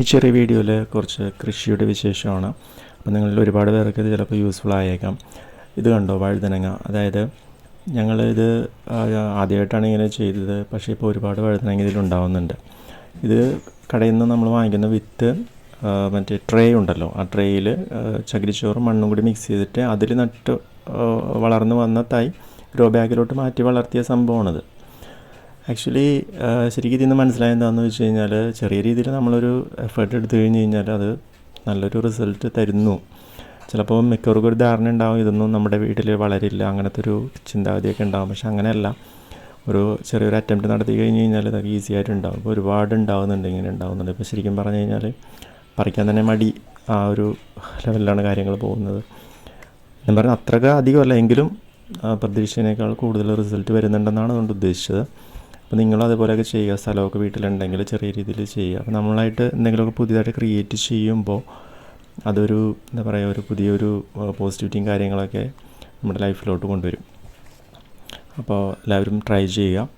ഈ ചെറിയ വീഡിയോയിൽ കുറച്ച് കൃഷിയുടെ വിശേഷമാണ്. അപ്പോൾ നിങ്ങളിൽ ഒരുപാട് പേർക്ക് ഇത് ചിലപ്പോൾ യൂസ്ഫുൾ ആയേക്കാം. ഇത് കണ്ടോ? വഴുതനങ്ങ. അതായത് ഞങ്ങളിത് ആദ്യമായിട്ടാണ് ഇങ്ങനെ ചെയ്തത്. പക്ഷേ ഇപ്പോൾ ഒരുപാട് വഴുതനങ്ങ ഇതിലുണ്ടാവുന്നുണ്ട് ഇത് കടയിൽ നിന്ന് നമ്മൾ വാങ്ങിക്കുന്ന വിത്ത് മറ്റേ ട്രേ ഉണ്ടല്ലോ. ആ ട്രേയിൽ ചകിരിച്ചോറും മണ്ണും കൂടി മിക്സ് ചെയ്തിട്ട് അതിൽ നട്ട് വളർന്നു വന്ന തൈ ഗ്രോ ബാഗിലോട്ട് മാറ്റി വളർത്തിയ സംഭവമാണിത്. ആക്ച്വലി ശരിക്കും ഇതിൽ നിന്ന് മനസ്സിലായത് എന്താണെന്ന് വെച്ച് കഴിഞ്ഞാൽ ചെറിയ രീതിയിൽ നമ്മളൊരു എഫേർട്ട് എടുത്തു കഴിഞ്ഞ് കഴിഞ്ഞാൽ അത് നല്ലൊരു റിസൾട്ട് തരുന്നു. ചിലപ്പോൾ മിക്കവർക്കും ഒരു ധാരണ ഉണ്ടാവും ഇതൊന്നും നമ്മുടെ വീട്ടിൽ വളരില്ല അങ്ങനത്തെ ഒരു ചിന്താഗതിയൊക്കെ ഉണ്ടാവും. പക്ഷെ അങ്ങനെയല്ല. ഒരു ചെറിയൊരു അറ്റംപ്റ്റ് നടത്തി കഴിഞ്ഞ് കഴിഞ്ഞാൽ ഇതൊക്കെ ഈസി ആയിട്ട് ഉണ്ടാവും ഇപ്പോൾ ഒരുപാട് ഉണ്ടാവുന്നുണ്ട് ഇങ്ങനെ ഉണ്ടാവുന്നുണ്ട്. ഇപ്പോൾ ശരിക്കും പറഞ്ഞു കഴിഞ്ഞാൽ പറിക്കാൻ തന്നെ മടി ആ ഒരു ലെവലിലാണ് കാര്യങ്ങൾ പോകുന്നത്. ഞാൻ പറഞ്ഞ അത്രയ്ക്ക് അധികമല്ല എങ്കിലും ആ, കൂടുതൽ റിസൾട്ട് വരുന്നുണ്ടെന്നാണ് അതുകൊണ്ട് ഉദ്ദേശിച്ചത്. അപ്പോൾ നിങ്ങളും അതുപോലെയൊക്കെ ചെയ്യുക. സ്ഥലമൊക്കെ വീട്ടിലുണ്ടെങ്കിൽ ചെറിയ രീതിയിൽ ചെയ്യുക. അപ്പോൾ നമ്മളായിട്ട് എന്തെങ്കിലുമൊക്കെ പുതിയതായിട്ട് ക്രിയേറ്റ് ചെയ്യുമ്പോൾ അതൊരു എന്താ പറയുക ഒരു പുതിയൊരു പോസിറ്റിവിറ്റിയും കാര്യങ്ങളൊക്കെ നമ്മുടെ ലൈഫിലോട്ട് കൊണ്ടുവരും. അപ്പോൾ എല്ലാവരും ട്രൈ ചെയ്യുക.